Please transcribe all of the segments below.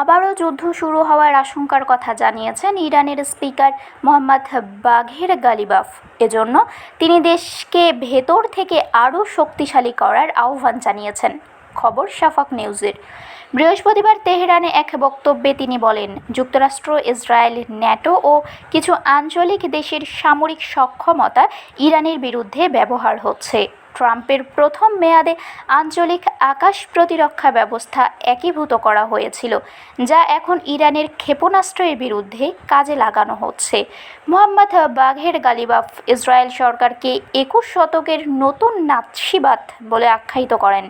আবারও যুদ্ধ শুরু হওয়ার আশঙ্কার কথা জানিয়েছেন ইরানের স্পিকার মোহাম্মদ বাঘের গালিবাফ। এজন্য তিনি দেশকে ভেতর থেকে আরও শক্তিশালী করার আহ্বান জানিয়েছেন। খবর শাফাক নিউজের। বৃহস্পতিবার তেহরানে এক বক্তব্যে তিনি বলেন, যুক্তরাষ্ট্র, ইসরায়েল, ন্যাটো ও কিছু আঞ্চলিক দেশের সামরিক সক্ষমতা ইরানের বিরুদ্ধে ব্যবহার হচ্ছে। ট্রাম্পের প্রথম মেয়াদে আঞ্চলিক আকাশ প্রতিরক্ষা ব্যবস্থা একীভূত করা হয়েছিল, যা এখন ইরানের ক্ষেপণাস্ত্রের বিরুদ্ধে কাজে লাগানো হচ্ছে। মোহাম্মদ বাঘের গালিবাফ ইসরায়েল সরকারকে একুশ শতকের নতুন নাৎসিবাদ বলে আখ্যায়িত করেন।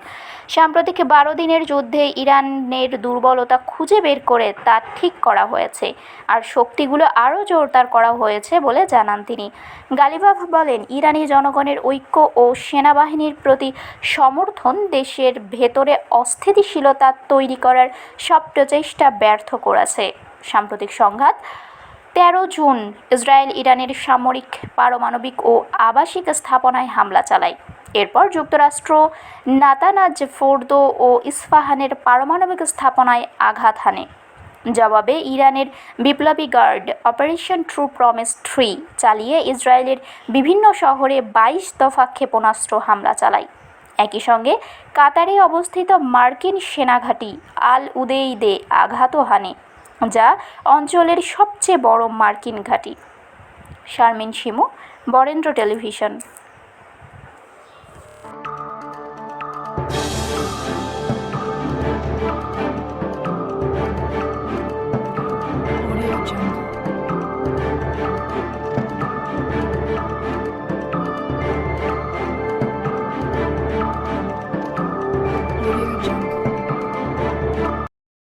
সাম্প্রতিক বারো দিনের যুদ্ধে ইরানের দুর্বলতা খুঁজে বের করে তা ঠিক করা হয়েছে আর শক্তিগুলো আরও জোরদার করা হয়েছে বলে জানান তিনি। গালিবাফ বলেন, ইরানি জনগণের ঐক্য ও সেনাবাহিনীর প্রতি সমর্থন দেশের ভেতরে অস্থিতিশীলতা তৈরি করার সব প্রচেষ্টা ব্যর্থ করেছে। সাম্প্রতিক সংঘাত তেরো জুন ইসরায়েল ইরানের সামরিক, পারমাণবিক ও আবাসিক স্থাপনায় হামলা চালায়। এরপর যুক্তরাষ্ট্র নাতানাজ ফোর্দো ও ইস্পাহানের পারমাণবিক স্থাপনায় আঘাত হানে। জবাবে ইরানের বিপ্লবী guard operation true promise three চালিয়ে ইসরায়েলের বিভিন্ন শহরে বাইশ দফা ক্ষেপণাস্ত্র হামলা চালায়। একই সঙ্গে কাতারে অবস্থিত মার্কিন সেনাঘাঁটি আল উদেইদে আঘাতও হানে, যা অঞ্চলের সবচেয়ে বড় মার্কিন ঘাঁটি। শারমিন শিমু, বরেন্দ্র টেলিভিশন।